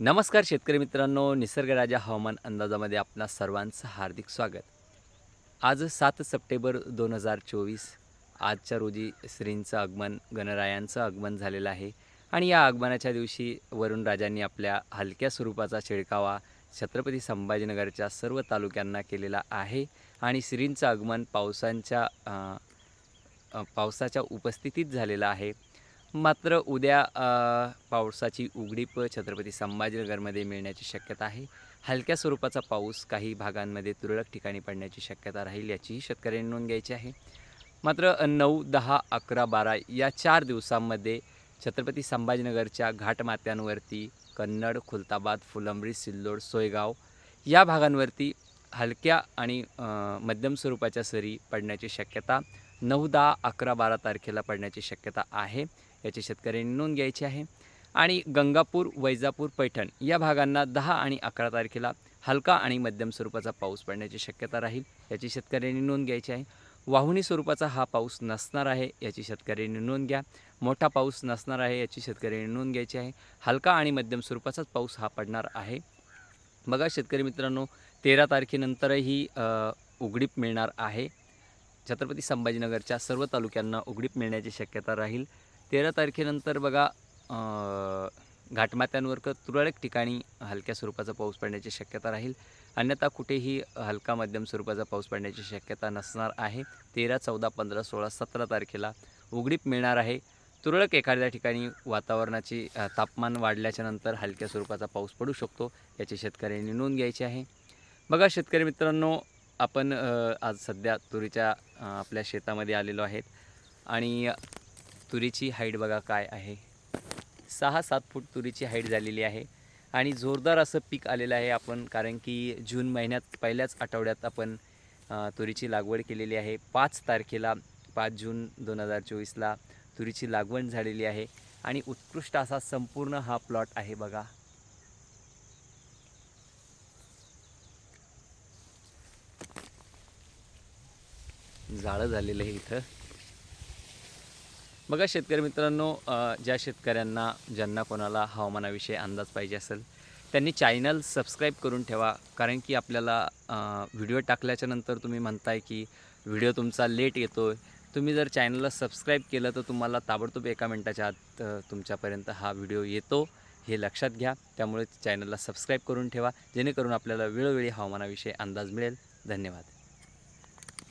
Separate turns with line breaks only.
नमस्कार शेतकरी मित्रांनो निसर्गराजा हवामान अंदाजामध्ये आपणा सर्वांचं हार्दिक स्वागत. आज सात सप्टेंबर दोन हजार चोवीस आजच्या रोजी श्रींचं आगमन गणरायांचं आगमन झालेलं आहे आणि या आगमनाच्या दिवशी वरुण राजांनी आपल्या हलक्या स्वरूपाचा शिडकावा छत्रपती संभाजीनगरच्या सर्व तालुक्यांना केलेला आहे आणि श्रींचं आगमन पावसांच्या पावसाच्या उपस्थितीत झालेलं आहे. मात्र उद्या पावसाची उघडीप छत्रपती संभाजीनगरमध्ये मिळण्याची शक्यता आहे. हलक्या स्वरूपाचा पाऊस काही भागांमध्ये तुरळक ठिकाणी पडण्याची शक्यता राहील याचीही शेतकऱ्यांनी नोंद घ्यायची आहे. मात्र नऊ दहा अकरा बारा या चार दिवसांमध्ये छत्रपती संभाजीनगरच्या घाटमात्यांवरती कन्नड खुलताबाद फुलंब्री सिल्लोड सोयगाव या भागांवरती हलक्या आणि मध्यम स्वरूपाच्या सरी पडण्याची शक्यता नऊ दहा अकरा बारा तारखेला पडण्याची शक्यता आहे याची शेतकऱ्यांनी नोंद घ्यायची आहे. आणि गंगापूर वैजापूर पैठण या भागांना दहा आणि अकरा तारखेला हलका आणि मध्यम स्वरूपाचा पाऊस पडण्याची शक्यता राहील याची शेतकऱ्यांनी नोंद घ्यायची आहे. वाहुनी स्वरूपाचा हा पाऊस नसणार आहे याची शेतकऱ्यांनी नोंद घ्या. मोठा पाऊस नसणार आहे याची शेतकऱ्यांनी नोंद घ्यायची आहे. हलका आणि मध्यम स्वरूपाचाच पाऊस हा पडणार आहे. बघा शेतकरी मित्रांनो तेरा तारखेनंतरही उघडीप मिळणार आहे. छत्रपती संभाजीनगरच्या सर्व तालुक्यांना उघडीप मिळण्याची शक्यता राहील. तेरा तारखेनंतर बघा घाटमात्यांवर तुरळक ठिकाणी हलक्या स्वरूपाचा पाऊस पडण्याची शक्यता राहील. अन्यथा कुठेही हलका मध्यम स्वरूपाचा पाऊस पडण्याची शक्यता नसणार आहे. तेरा चौदा पंधरा सोळा सतरा तारखेला उघडीप मिळणार आहे. तुरळक एखाद्या ठिकाणी वातावरणाची तापमान वाढल्याच्या नंतर हलक्या स्वरूपाचा पाऊस पडू शकतो याची शेतकऱ्यांनी नोंद घ्यायची आहे. बघा शेतकरी मित्रांनो आपण आज सध्या तुरीच्या आपल्या शेतामध्ये आलेलो आहेत. आणि तुरीची हाईट बघा काय आहे. सहा सात फूट तुरीची हाईट झालेली आहे. आणि जोरदार असं पीक आलेलं आहे आपण कारण की जून महिन्यात पहिल्याच आठवड्यात आपण तुरीची लागवड केलेली आहे. पाच तारखेला पाच जून दोन हजार चोवीसला तुरीची लागवड झालेली आहे. आणि उत्कृष्ट असा संपूर्ण हा प्लॉट आहे बघा. जाळं झालेलं आहे इथं. बघा शेतकरी मित्रांनो ज्या शेतकऱ्यांना ज्यांना कोणाला हवामानाविषयी अंदाज पाहिजे असेल त्यांनी चॅनल सबस्क्राईब करून ठेवा. कारण की आपल्याला व्हिडिओ टाकल्याच्या नंतर तुम्ही म्हणताय की व्हिडिओ तुमचा लेट येतो आहे तुम्ही जर चॅनलला सबस्क्राईब केलं तर तुम्हाला ताबडतोब एका मिनटाच्या आत तुमच्यापर्यंत हा व्हिडिओ येतो. हे लक्षात घ्या. त्यामुळे चॅनलला सबस्क्राईब करून ठेवा. जेणेकरून आपल्याला वेळोवेळी हवामानाविषयी अंदाज मिळेल. धन्यवाद.